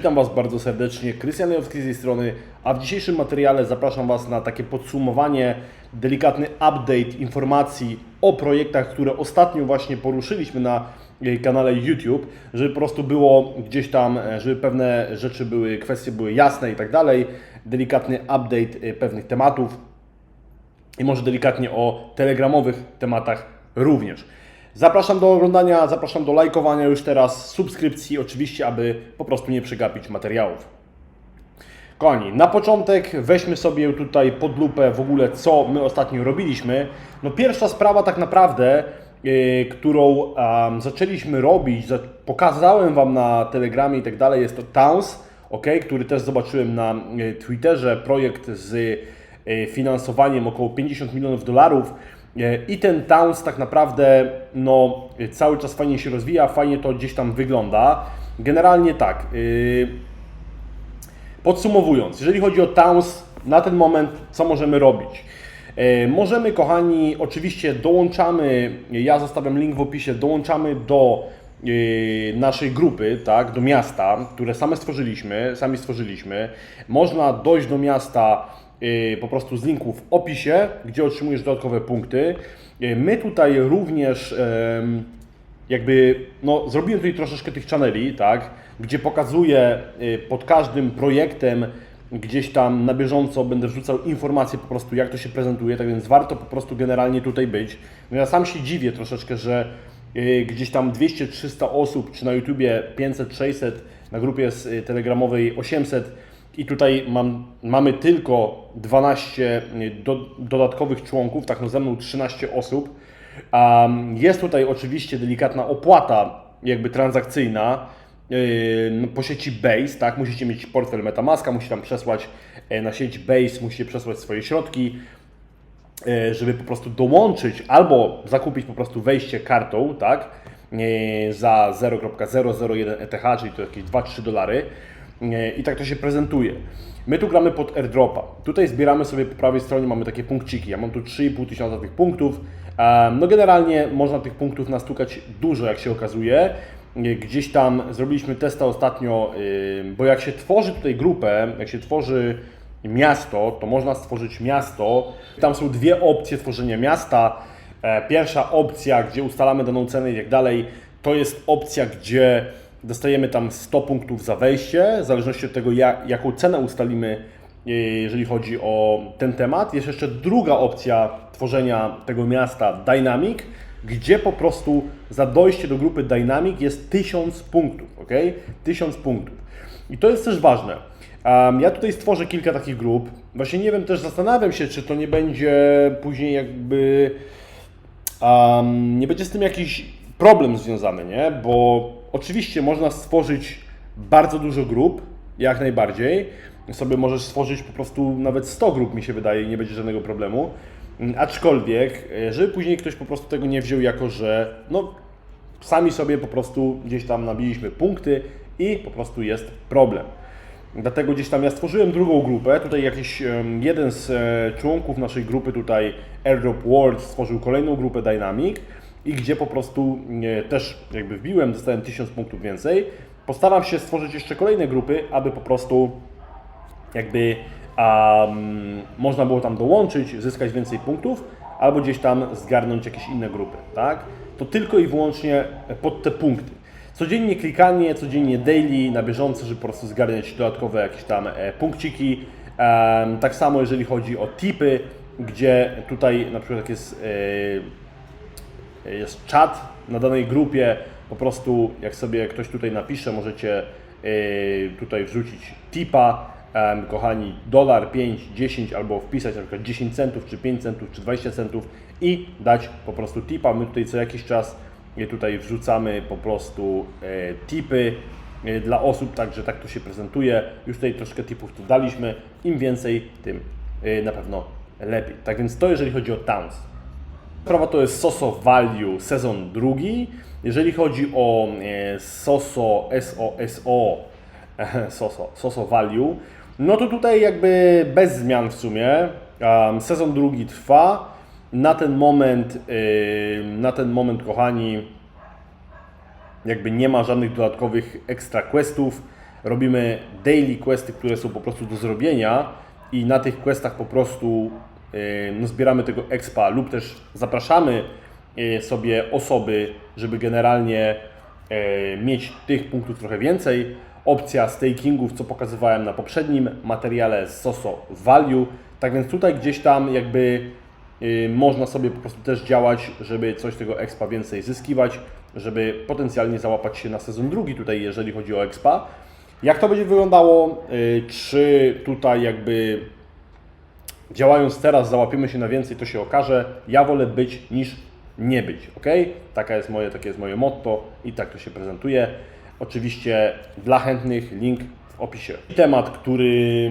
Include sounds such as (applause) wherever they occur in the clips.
Witam Was bardzo serdecznie, Krystian Jowski z tej strony, a w dzisiejszym materiale zapraszam Was na takie podsumowanie, delikatny update informacji o projektach, które ostatnio właśnie poruszyliśmy na e, kanale YouTube, żeby po prostu było gdzieś tam, e, żeby pewne rzeczy były, kwestie były jasne i tak dalej, delikatny update e, pewnych tematów i może delikatnie o telegramowych tematach również. Zapraszam do oglądania, zapraszam do lajkowania już teraz, subskrypcji oczywiście, aby po prostu nie przegapić materiałów. Kochani, na początek weźmy sobie tutaj pod lupę w ogóle, co my ostatnio robiliśmy. No pierwsza sprawa tak naprawdę, yy, którą em, zaczęliśmy robić, za, pokazałem Wam na Telegramie i tak dalej, jest to Towns, ok, który też zobaczyłem na yy, Twitterze, projekt z yy, finansowaniem około 50 milionów dolarów. Yy, I ten Towns tak naprawdę no, yy, cały czas fajnie się rozwija, fajnie to gdzieś tam wygląda. Generalnie tak, yy, Podsumowując, jeżeli chodzi o Towns, na ten moment co możemy robić? E, Możemy, kochani, oczywiście dołączamy, ja zostawiam link w opisie, dołączamy do e, naszej grupy, tak, do miasta, które same stworzyliśmy, sami stworzyliśmy. Można dojść do miasta e, po prostu z linku w opisie, gdzie otrzymujesz dodatkowe punkty. E, My tutaj również jakby, no, zrobiłem tutaj troszeczkę tych channeli, tak, gdzie pokazuję y, pod każdym projektem gdzieś tam na bieżąco będę wrzucał informacje po prostu jak to się prezentuje, tak więc warto po prostu generalnie tutaj być. No ja sam się dziwię troszeczkę, że y, gdzieś tam 200-300 osób, czy na YouTubie 500-600, na grupie z, y, telegramowej 800 i tutaj mam, mamy tylko 12 do, dodatkowych członków, tak no ze mną 13 osób. Um, jest tutaj oczywiście delikatna opłata jakby transakcyjna yy, po sieci Base, tak? Musicie mieć portfel Metamaska, musicie tam przesłać e, na sieć Base, musicie przesłać swoje środki, e, żeby po prostu dołączyć albo zakupić po prostu wejście kartą, tak? E, Za 0.001 ETH, czyli to jakieś 2-3 dolary. E, I tak to się prezentuje. My tu gramy pod airdropa. Tutaj zbieramy sobie po prawej stronie, mamy takie punkciki. Ja mam tu 3,5 tysiąca tych punktów. No generalnie można tych punktów nastukać dużo, jak się okazuje. E, Gdzieś tam zrobiliśmy testa ostatnio, bo jak się tworzy tutaj grupę, jak się tworzy miasto, to można stworzyć miasto. Tam są dwie opcje tworzenia miasta. E, Pierwsza opcja, gdzie ustalamy daną cenę i tak dalej, to jest opcja, gdzie dostajemy tam 100 punktów za wejście, w zależności od tego, jak, jaką cenę ustalimy, e, jeżeli chodzi o ten temat. Jest jeszcze druga opcja tworzenia tego miasta, Dynamic, gdzie po prostu za dojście do grupy Dynamic jest 1000 punktów, ok? 1000 punktów. I to jest też ważne. Um, ja tutaj stworzę kilka takich grup. Właśnie nie wiem, też zastanawiam się, czy to nie będzie później jakby um, nie będzie z tym jakiś problem związany, nie? Bo oczywiście można stworzyć bardzo dużo grup, jak najbardziej. Sobie możesz stworzyć po prostu nawet 100 grup, mi się wydaje, i nie będzie żadnego problemu. Mm, Aczkolwiek, e, żeby później ktoś po prostu tego nie wziął jako, że no, sami sobie po prostu gdzieś tam nabiliśmy punkty i po prostu jest problem. Dlatego gdzieś tam ja stworzyłem drugą grupę. Tutaj jakiś jeden z e, członków naszej grupy tutaj Airdrop World stworzył kolejną grupę Dynamic i gdzie po prostu e, też jakby wbiłem, dostałem 1000 punktów więcej. Postaram się stworzyć jeszcze kolejne grupy, aby po prostu jakby um, można było tam dołączyć, zyskać więcej punktów, albo gdzieś tam zgarnąć jakieś inne grupy, tak? To tylko i wyłącznie pod te punkty. Codziennie klikanie, codziennie daily, na bieżąco, żeby po prostu zgarniać dodatkowe jakieś tam e, punkciki. Tak samo jeżeli chodzi o tipy, gdzie tutaj na przykład jak jest e, jest czat na danej grupie, po prostu jak sobie ktoś tutaj napisze, możecie yy, tutaj wrzucić tipa, kochani, dolar, 5, 10 albo wpisać na przykład 10 centów, czy 5 centów, czy 20 centów i dać po prostu tipa. My tutaj co jakiś czas yy, tutaj wrzucamy po prostu yy, tipy dla osób, także tak to się prezentuje. Już tutaj troszkę tipów tu daliśmy. Im więcej, tym na pewno lepiej. Tak więc to jeżeli chodzi o Towns. Sprawa to jest Soso Value sezon drugi. Jeżeli chodzi o e, Soso SOSO Soso, Soso Value, no to tutaj jakby bez zmian w sumie. Um, sezon drugi trwa. Na ten moment, yy, na ten moment, kochani, jakby nie ma żadnych dodatkowych extra questów. robimy daily questy, które są po prostu do zrobienia i na tych questach po prostu e, no, zbieramy tego expa lub też zapraszamy e, sobie osoby, żeby generalnie e, mieć tych punktów trochę więcej. Opcja stakingów, co pokazywałem na poprzednim materiale z Soso Value. Tak więc tutaj gdzieś tam jakby y, można sobie po prostu też działać, żeby coś tego expa więcej zyskiwać, żeby potencjalnie załapać się na sezon drugi tutaj, jeżeli chodzi o expa. Jak to będzie wyglądało? Y, Czy tutaj jakby działając teraz załapiemy się na więcej, to się okaże. Ja wolę być niż nie być, ok? Taka jest moje, takie jest moje motto i tak to się prezentuje. Oczywiście dla chętnych link w opisie. Temat, który,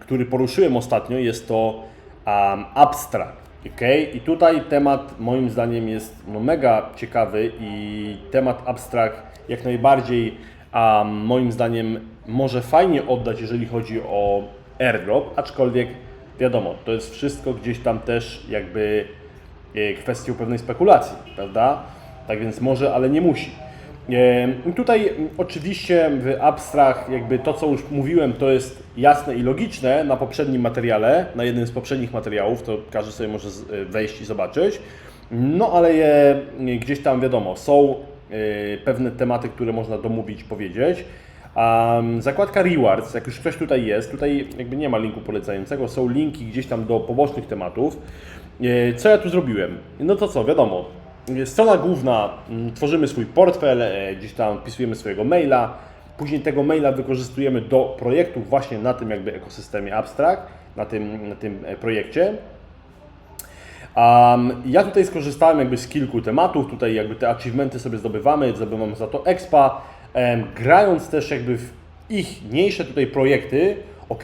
który poruszyłem ostatnio jest to um, abstract, ok? I tutaj temat moim zdaniem jest no, mega ciekawy i temat abstract jak najbardziej um, moim zdaniem może fajnie oddać, jeżeli chodzi o airdrop, aczkolwiek wiadomo, to jest wszystko gdzieś tam też jakby e, kwestią pewnej spekulacji, prawda? Tak więc może, ale nie musi. E, Tutaj oczywiście w abstrach jakby to, co już mówiłem, to jest jasne i logiczne na poprzednim materiale, na jednym z poprzednich materiałów, to każdy sobie może e, wejść i zobaczyć. No ale je, gdzieś tam wiadomo, są pewne tematy, które można domówić, powiedzieć. Um, zakładka Rewards, jak już ktoś tutaj jest, tutaj jakby nie ma linku polecającego, są linki gdzieś tam do pobocznych tematów. E, Co ja tu zrobiłem? No to co, wiadomo, e, strona główna, mm, tworzymy swój portfel, e, gdzieś tam wpisujemy swojego maila, później tego maila wykorzystujemy do projektów właśnie na tym jakby ekosystemie Abstract, na tym, na tym e, projekcie. Um, ja tutaj skorzystałem jakby z kilku tematów, tutaj jakby te achievementy sobie zdobywamy, zdobywamy za to expa, grając też jakby w ich mniejsze tutaj projekty, ok,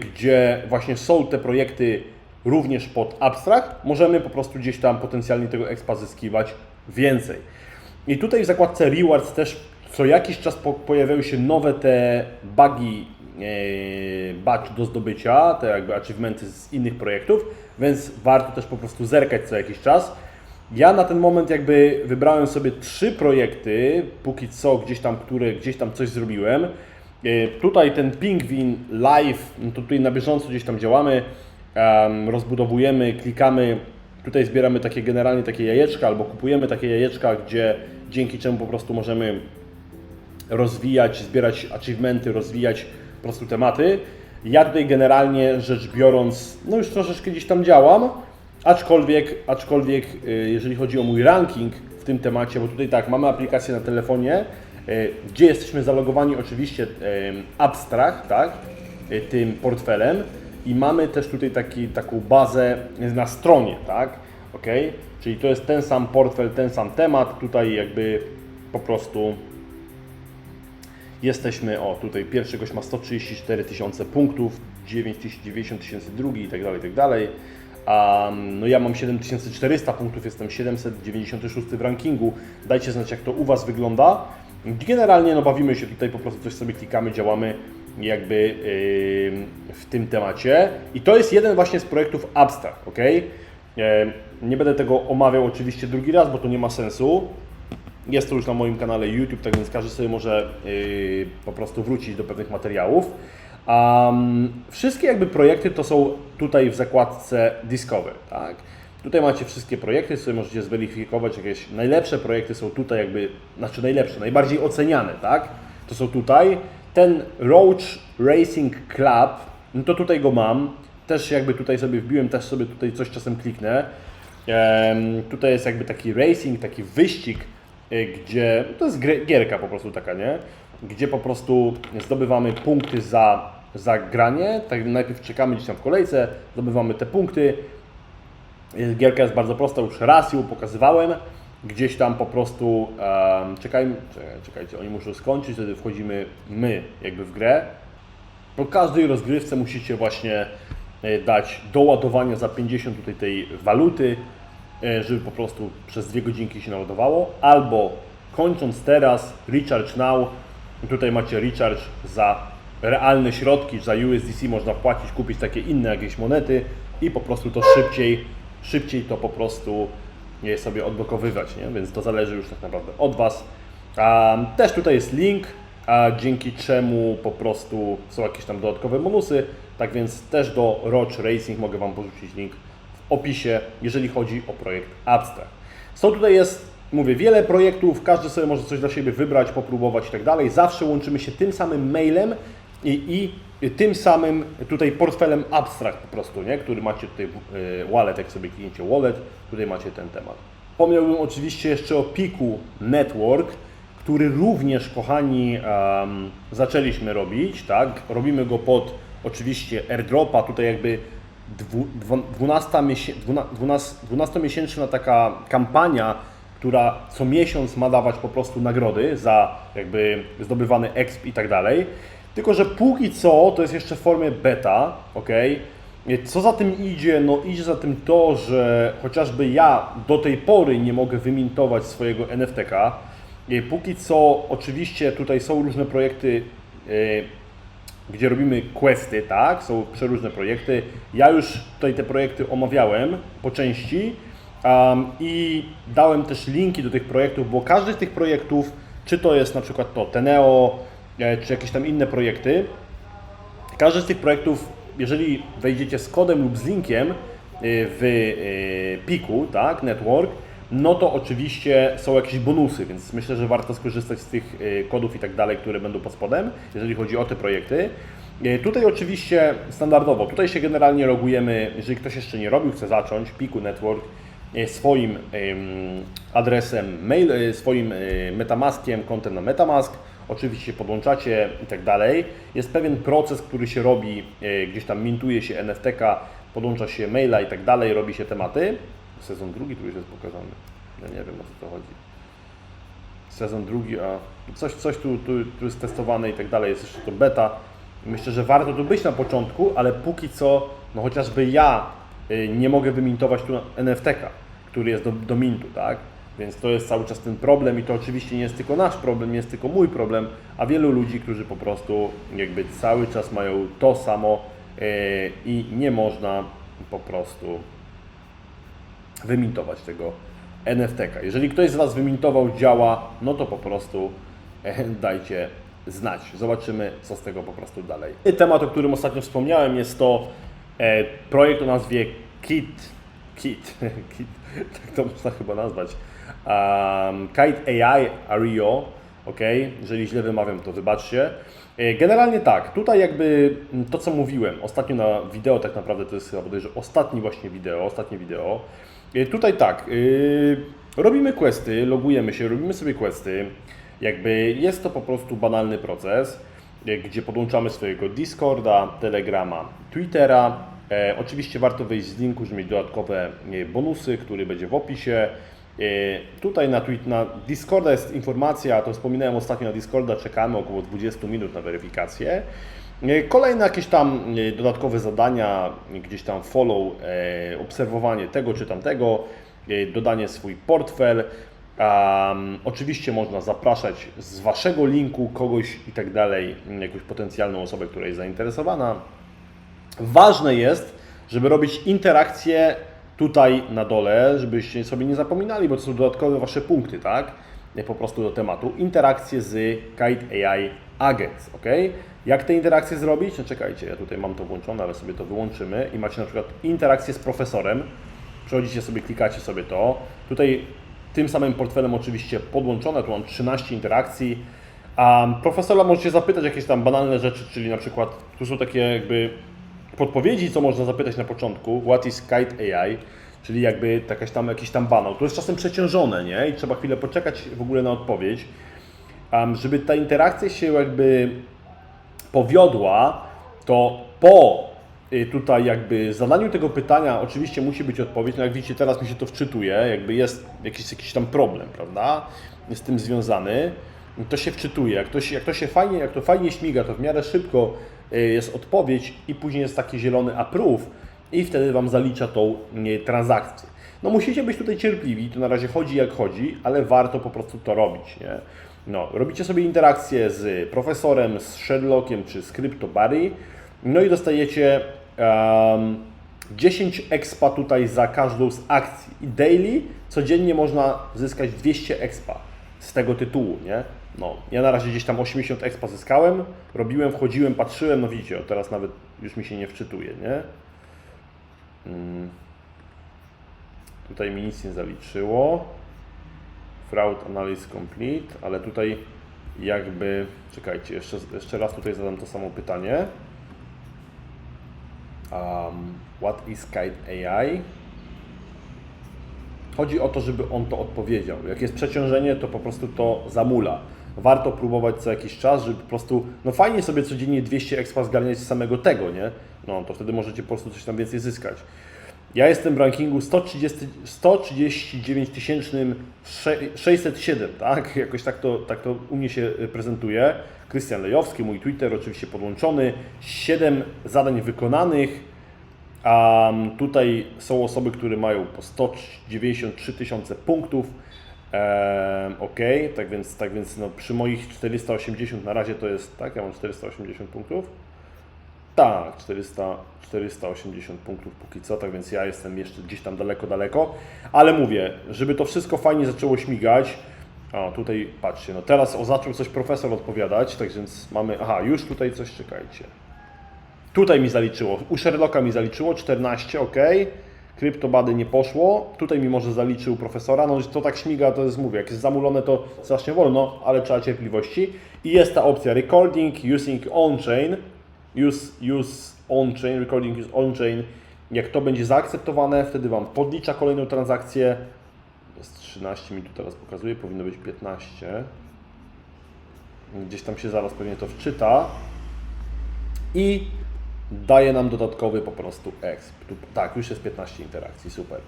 gdzie właśnie są te projekty również pod abstract, możemy po prostu gdzieś tam potencjalnie tego expa zyskiwać więcej. I tutaj w zakładce rewards też co jakiś czas po, pojawiają się nowe te bugi e, badge do zdobycia, te jakby achievementy z innych projektów, więc warto też po prostu zerkać co jakiś czas. Ja na ten moment jakby wybrałem sobie trzy projekty, póki co gdzieś tam, które gdzieś tam coś zrobiłem. E, Tutaj ten Pingwin Live, no tutaj na bieżąco gdzieś tam działamy, em, rozbudowujemy, klikamy, tutaj zbieramy takie generalnie takie jajeczka albo kupujemy takie jajeczka, gdzie dzięki czemu po prostu możemy rozwijać, zbierać achievementy, rozwijać po prostu tematy. Ja tutaj generalnie rzecz biorąc, no już troszeczkę gdzieś tam działam, aczkolwiek, aczkolwiek y, jeżeli chodzi o mój ranking w tym temacie, bo tutaj tak, mamy aplikację na telefonie, y, gdzie jesteśmy zalogowani oczywiście Abstract, tak, y, tym portfelem i mamy też tutaj taki, taką bazę na stronie, tak, ok, czyli to jest ten sam portfel, ten sam temat, tutaj jakby po prostu Jesteśmy, o tutaj pierwszy gość ma 134 tysiące punktów, 9 tysięcy, 90 tysięcy drugi i tak dalej, i tak dalej. A no ja mam 7400 punktów, jestem 796 w rankingu. Dajcie znać jak to u Was wygląda. Generalnie no bawimy się tutaj, po prostu coś sobie klikamy, działamy jakby yy, w tym temacie. I to jest jeden właśnie z projektów Abstract, ok? Nie będę tego omawiał oczywiście drugi raz, bo to nie ma sensu. Jest to już na moim kanale YouTube, tak więc każdy sobie może yy, po prostu wrócić do pewnych materiałów. Um, wszystkie jakby projekty to są tutaj w zakładce Discover, tak? Tutaj macie wszystkie projekty, sobie możecie zweryfikować jakieś najlepsze projekty są tutaj jakby, znaczy najlepsze, najbardziej oceniane, tak? To są tutaj. Ten Roach Racing Club, no to tutaj go mam. Też jakby tutaj sobie wbiłem, też sobie tutaj coś czasem kliknę. Em, tutaj jest jakby taki racing, taki wyścig, y, gdzie to jest gierka po prostu taka, nie? Gdzie po prostu zdobywamy punkty za, za granie. Tak najpierw czekamy gdzieś tam w kolejce, zdobywamy te punkty. Gierka jest bardzo prosta, już raz ją pokazywałem. Gdzieś tam po prostu um, czekajmy, czekaj, czekajcie, oni muszą skończyć, wtedy wchodzimy my jakby w grę. Po każdej rozgrywce musicie właśnie e, dać do ładowania za 50 tutaj tej waluty, e, żeby po prostu przez dwie godzinki się naładowało, albo kończąc teraz recharge now, tutaj macie recharge za realne środki, za USDC można płacić, kupić takie inne jakieś monety i po prostu to szybciej, szybciej to po prostu je sobie odblokowywać, nie? więc to zależy już tak naprawdę od Was. Um, też tutaj jest link a dzięki czemu po prostu są jakieś tam dodatkowe bonusy. Tak więc też do Roach Racing mogę Wam porzucić link w opisie, jeżeli chodzi o projekt Abstract. Co tutaj jest, mówię, wiele projektów, każdy sobie może coś dla siebie wybrać, popróbować i tak dalej. Zawsze łączymy się tym samym mailem i, i tym samym tutaj portfelem Abstract po prostu, nie? który macie tutaj y, wallet, jak sobie klikniecie wallet, tutaj macie ten temat. Wspomniałbym oczywiście jeszcze o Piku Network, który również, kochani, em, zaczęliśmy robić, tak? Robimy go pod oczywiście airdropa, tutaj jakby dwu- dwu- 12 miesię- dwuna- dwunas- 12-miesięczna taka kampania, która co miesiąc ma dawać po prostu nagrody za jakby zdobywany exp i tak dalej. Tylko, że póki co to jest jeszcze w formie beta, ok? Co za tym idzie? No idzie za tym to, że chociażby ja do tej pory nie mogę wymintować swojego NFTK. Póki co oczywiście tutaj są różne projekty e, gdzie robimy questy, tak? Są przeróżne projekty. Ja już tutaj te projekty omawiałem po części um, i dałem też linki do tych projektów, bo każdy z tych projektów, czy to jest na przykład to Teneo, e, czy jakieś tam inne projekty, każdy z tych projektów, jeżeli wejdziecie z kodem lub z linkiem y, w y, Piku, tak, Network, no to oczywiście są jakieś bonusy, więc myślę, że warto skorzystać z tych kodów i tak dalej, które będą pod spodem, jeżeli chodzi o te projekty. Tutaj oczywiście standardowo, tutaj się generalnie logujemy, jeżeli ktoś jeszcze nie robił, chce zacząć, Piku Network, swoim ym, adresem mail, y, swoim y, metamaskiem, kontem na metamask, oczywiście podłączacie i tak dalej. Jest pewien proces, który się robi, gdzieś tam mintuje się NFTK, podłącza się maila i tak dalej, robi się tematy. Sezon drugi tu już jest pokazany. Ja nie wiem o co to chodzi. Sezon drugi, a coś, coś tu, tu, tu jest testowane i tak dalej, jest jeszcze to beta. Myślę, że warto tu być na początku, ale póki co, no chociażby ja nie mogę wymintować tu NFTK, który jest do, do mintu, tak? Więc to jest cały czas ten problem i to oczywiście nie jest tylko nasz problem, nie jest tylko mój problem, a wielu ludzi, którzy po prostu jakby cały czas mają to samo y, i nie można po prostu wymintować tego NFTK. Jeżeli ktoś z Was wymintował, działa, no to po prostu e, dajcie znać. Zobaczymy, co z tego po prostu dalej. Temat, o którym ostatnio wspomniałem, jest to projekt o nazwie KIT. KIT, (laughs) KIT tak to można chyba nazwać. Um, Kite AI Ario, ok? Jeżeli źle wymawiam, to wybaczcie. E, Generalnie tak, tutaj jakby mm, to co mówiłem ostatnio na wideo, tak naprawdę to jest chyba bodajże ostatni właśnie wideo, ostatnie wideo. E, Tutaj tak, yy, robimy questy, logujemy się, robimy sobie questy. Jakby jest to po prostu banalny proces, e, gdzie podłączamy swojego Discorda, Telegrama, Twittera. E, oczywiście warto wejść z linku, żeby mieć dodatkowe e, bonusy, który będzie w opisie. E, Tutaj na, tweet, na Discorda jest informacja, to wspominałem ostatnio na Discorda, czekamy około 20 minut na weryfikację. Kolejne jakieś tam dodatkowe zadania, gdzieś tam follow, obserwowanie tego czy tamtego, dodanie swój portfel. Um, oczywiście można zapraszać z Waszego linku kogoś i tak dalej, jakąś potencjalną osobę, która jest zainteresowana. Ważne jest, żeby robić interakcje tutaj na dole, żebyście sobie nie zapominali, bo to są dodatkowe Wasze punkty, tak? Po prostu do tematu. Interakcje z Kite AI Agents, ok? Jak te interakcje zrobić? No czekajcie, ja tutaj mam to włączone, ale sobie to wyłączymy i macie na przykład interakcję z profesorem. Przechodzicie sobie, klikacie sobie to. Tutaj tym samym portfelem oczywiście podłączone, tu mam 13 interakcji. A profesora możecie zapytać jakieś tam banalne rzeczy, czyli na przykład tu są takie jakby podpowiedzi, co można zapytać na początku. What is Kite AI? Czyli jakby jakaś tam, jakiś tam banał. To jest czasem przeciążone, nie? I trzeba chwilę poczekać w ogóle na odpowiedź. Um, żeby ta interakcja się jakby powiodła, to po y, tutaj jakby zadaniu tego pytania oczywiście musi być odpowiedź. No jak widzicie, teraz mi się to wczytuje, jakby jest jakiś, jakiś tam problem, prawda? Z tym związany. To się wczytuje. Jak to się, jak to się fajnie, jak to fajnie śmiga, to w miarę szybko jest odpowiedź i później jest taki zielony approve i wtedy Wam zalicza tą y, transakcję. No musicie być tutaj cierpliwi, to na razie chodzi jak chodzi, ale warto po prostu to robić, nie? No, robicie sobie interakcję z profesorem, z Sherlockiem czy z CryptoBuddy, no i dostajecie um, 10 expa tutaj za każdą z akcji. I daily, codziennie można zyskać 200 expa z tego tytułu, nie? No, ja na razie gdzieś tam 80 expa zyskałem, robiłem, wchodziłem, patrzyłem, no widzicie, teraz nawet już mi się nie wczytuje, nie? Mm. Tutaj mi nic nie zaliczyło. Fraud analysis complete, ale tutaj jakby, czekajcie, jeszcze, jeszcze raz tutaj zadam to samo pytanie. Um, what is Kite AI? Chodzi o to, żeby on to odpowiedział. Jak jest przeciążenie, to po prostu to zamula. Warto próbować co jakiś czas, żeby po prostu, no fajnie sobie codziennie 200 expa zgarniać z samego tego, nie? No to wtedy możecie po prostu coś tam więcej zyskać. Ja jestem w rankingu 130, 139 607, tak? (laughs) Jakoś tak to, tak to u mnie się prezentuje. Krystian Lejowski, mój Twitter oczywiście podłączony. 7 zadań wykonanych. A tutaj są osoby, które mają po 193 tysiące punktów. Ok, tak więc, tak więc no, przy moich 480 na razie to jest, tak, ja mam 480 punktów. Tak, 400, 480 punktów póki co, tak więc ja jestem jeszcze gdzieś tam daleko, daleko. Ale mówię, żeby to wszystko fajnie zaczęło śmigać. O, tutaj patrzcie, no teraz o, zaczął coś profesor odpowiadać, tak więc mamy, aha, już tutaj coś, czekajcie. Tutaj mi zaliczyło, u Sherlocka mi zaliczyło 14, ok. Kryptobady nie poszło, tutaj mi może zaliczył profesora, no to tak śmiga, to jest, mówię, jak jest zamulone to strasznie wolno, ale trzeba cierpliwości. I jest ta opcja recording using on-chain, use, use on-chain, recording use on-chain. Jak to będzie zaakceptowane, wtedy Wam podlicza kolejną transakcję. Jest 13 mi tu teraz pokazuje, powinno być 15. Gdzieś tam się zaraz pewnie to wczyta. I daje nam dodatkowy po prostu exp. Tak, już jest 15 interakcji, super.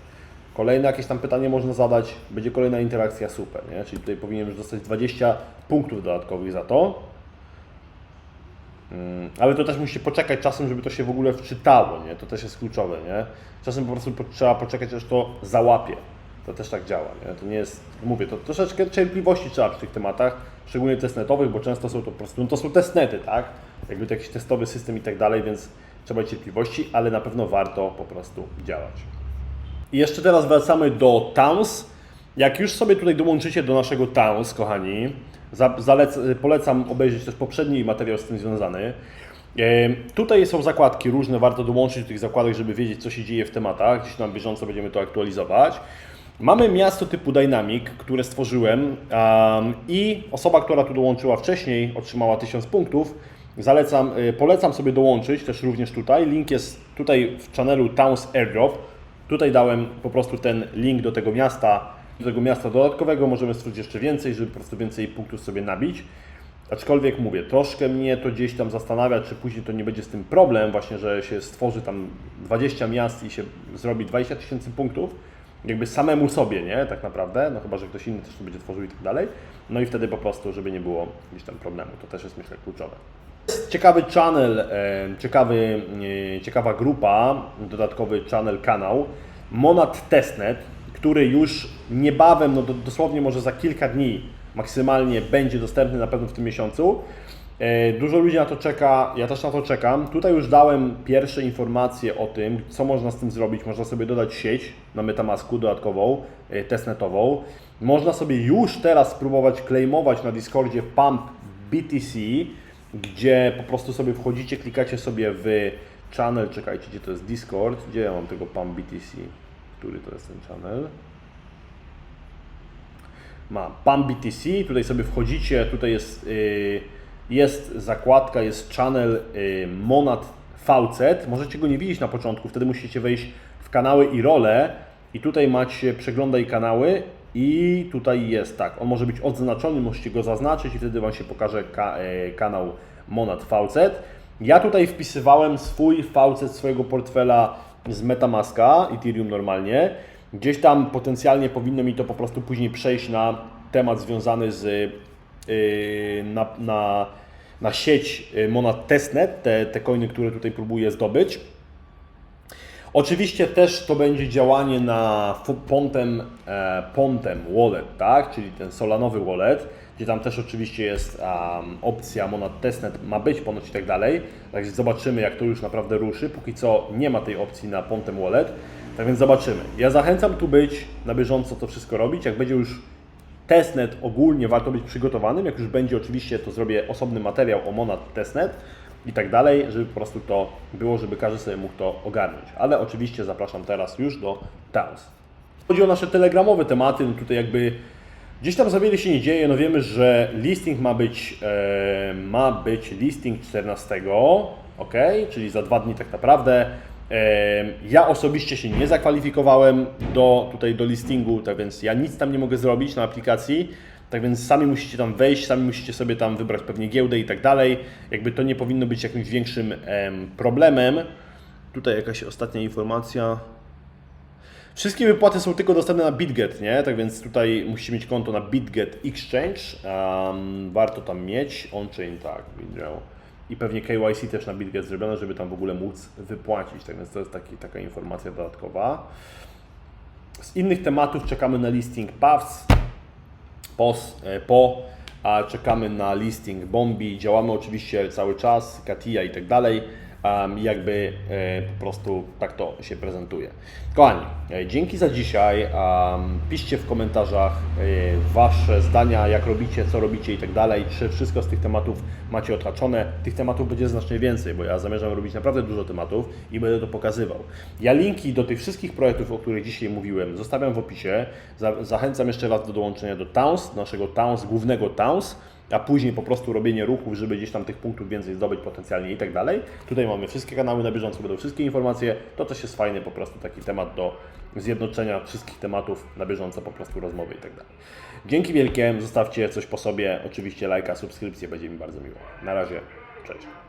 Kolejne jakieś tam pytanie można zadać, będzie kolejna interakcja, super, nie? Czyli tutaj powinien już dostać 20 punktów dodatkowych za to. Mm, Ale to też musi poczekać czasem, żeby to się w ogóle wczytało, nie? To też jest kluczowe, nie? Czasem po prostu trzeba poczekać, aż to załapie. To też tak działa, nie? To nie jest, mówię, to troszeczkę cierpliwości trzeba przy tych tematach, szczególnie testnetowych, bo często są to po prostu, no to są testnety, tak? Jakby to jakiś testowy system i tak dalej, więc trzeba cierpliwości, ale na pewno warto po prostu działać. I jeszcze teraz wracamy do Towns. Jak już sobie tutaj dołączycie do naszego Towns, kochani, za- zalec- polecam obejrzeć też poprzedni materiał z tym związany. E, Tutaj są zakładki różne, warto dołączyć do tych zakładek, żeby wiedzieć, co się dzieje w tematach. Gdzieś na bieżąco będziemy to aktualizować. Mamy miasto typu Dynamic, które stworzyłem um, i osoba, która tu dołączyła wcześniej, otrzymała 1000 punktów. Zalecam, y, polecam sobie dołączyć też również tutaj. Link jest tutaj w channelu Towns Airdrop. Tutaj dałem po prostu ten link do tego miasta, do tego miasta dodatkowego. Możemy stworzyć jeszcze więcej, żeby po prostu więcej punktów sobie nabić. Aczkolwiek mówię, troszkę mnie to gdzieś tam zastanawia, czy później to nie będzie z tym problem, właśnie, że się stworzy tam 20 miast i się zrobi 20 tysięcy punktów, jakby samemu sobie, nie, tak naprawdę, no chyba, że ktoś inny też to będzie tworzył i tak dalej. No i wtedy po prostu, żeby nie było gdzieś tam problemu, to też jest myślę kluczowe. Ciekawy channel, e, ciekawy, e, ciekawa grupa, dodatkowy channel, kanał Monad Testnet, który już niebawem, no do, dosłownie może za kilka dni maksymalnie będzie dostępny na pewno w tym miesiącu. E, Dużo ludzi na to czeka, ja też na to czekam. Tutaj już dałem pierwsze informacje o tym, co można z tym zrobić. Można sobie dodać sieć na Metamasku dodatkową, testnetową. Można sobie już teraz spróbować claimować na Discordzie Pump BTC, gdzie po prostu sobie wchodzicie, klikacie sobie w channel, czekajcie, gdzie to jest Discord, gdzie ja mam tego Pump BTC, który to jest ten channel. Ma Pump BTC, tutaj sobie wchodzicie, tutaj jest, y, jest zakładka, jest channel y, Monad VZ. Możecie go nie widzieć na początku, wtedy musicie wejść w kanały i role i tutaj macie przeglądaj kanały i tutaj jest tak, on może być odznaczony, możecie go zaznaczyć i wtedy Wam się pokaże ka, y, kanał Monad VZ. Ja tutaj wpisywałem swój VZ swojego portfela z Metamaska, Ethereum normalnie. Gdzieś tam potencjalnie powinno mi to po prostu później przejść na temat związany z yy, na, na, na sieć yy, Monad Testnet, te, te coiny, które tutaj próbuję zdobyć. Oczywiście też to będzie działanie na Pontem, e, Pontem Wallet, tak? czyli ten solanowy wallet, gdzie tam też oczywiście jest um, opcja Monad Testnet, ma być ponoć i tak dalej. Także zobaczymy, jak to już naprawdę ruszy. Póki co nie ma tej opcji na Pontem Wallet, tak więc zobaczymy. Ja zachęcam tu być, na bieżąco to wszystko robić. Jak będzie już testnet ogólnie warto być przygotowanym. Jak już będzie, oczywiście, to zrobię osobny materiał o Monad testnet i tak dalej, żeby po prostu to było, żeby każdy sobie mógł to ogarnąć. Ale oczywiście zapraszam teraz już do Towns. Chodzi o nasze telegramowe tematy, no tutaj jakby gdzieś tam za wiele się nie dzieje. No wiemy, że listing ma być, e, ma być listing 14, ok, czyli za dwa dni tak naprawdę. E, ja osobiście się nie zakwalifikowałem do, tutaj do listingu, tak więc ja nic tam nie mogę zrobić na aplikacji. Tak więc sami musicie tam wejść, sami musicie sobie tam wybrać pewnie giełdę i tak dalej. Jakby to nie powinno być jakimś większym em, problemem. Tutaj jakaś ostatnia informacja. Wszystkie wypłaty są tylko dostępne na BitGet, nie? Tak więc tutaj musicie mieć konto na BitGet Exchange. Um, warto tam mieć. On-chain, tak, widział. I pewnie KYC też na BitGet zrobione, żeby tam w ogóle móc wypłacić. Tak więc to jest taki, taka informacja dodatkowa. Z innych tematów czekamy na listing PAWS, POS, e, po, a czekamy na listing Bombi. Działamy oczywiście cały czas, Katia i tak dalej. Um, jakby e, po prostu tak to się prezentuje. Kochani, e, dzięki za dzisiaj. Piszcie w komentarzach e, Wasze zdania, jak robicie, co robicie i tak dalej. Czy wszystko z tych tematów macie otaczone. Tych tematów będzie znacznie więcej, bo ja zamierzam robić naprawdę dużo tematów i będę to pokazywał. Ja linki do tych wszystkich projektów, o których dzisiaj mówiłem, zostawiam w opisie. Za, zachęcam jeszcze raz do dołączenia do Towns, naszego Towns, głównego Towns a później po prostu robienie ruchów, żeby gdzieś tam tych punktów więcej zdobyć potencjalnie i tak dalej. Tutaj mamy wszystkie kanały na bieżąco, będą wszystkie informacje. To też jest fajny po prostu taki temat do zjednoczenia wszystkich tematów na bieżąco, po prostu rozmowy i tak dalej. Dzięki wielkie, zostawcie coś po sobie, oczywiście lajka, subskrypcję, będzie mi bardzo miło. Na razie, cześć.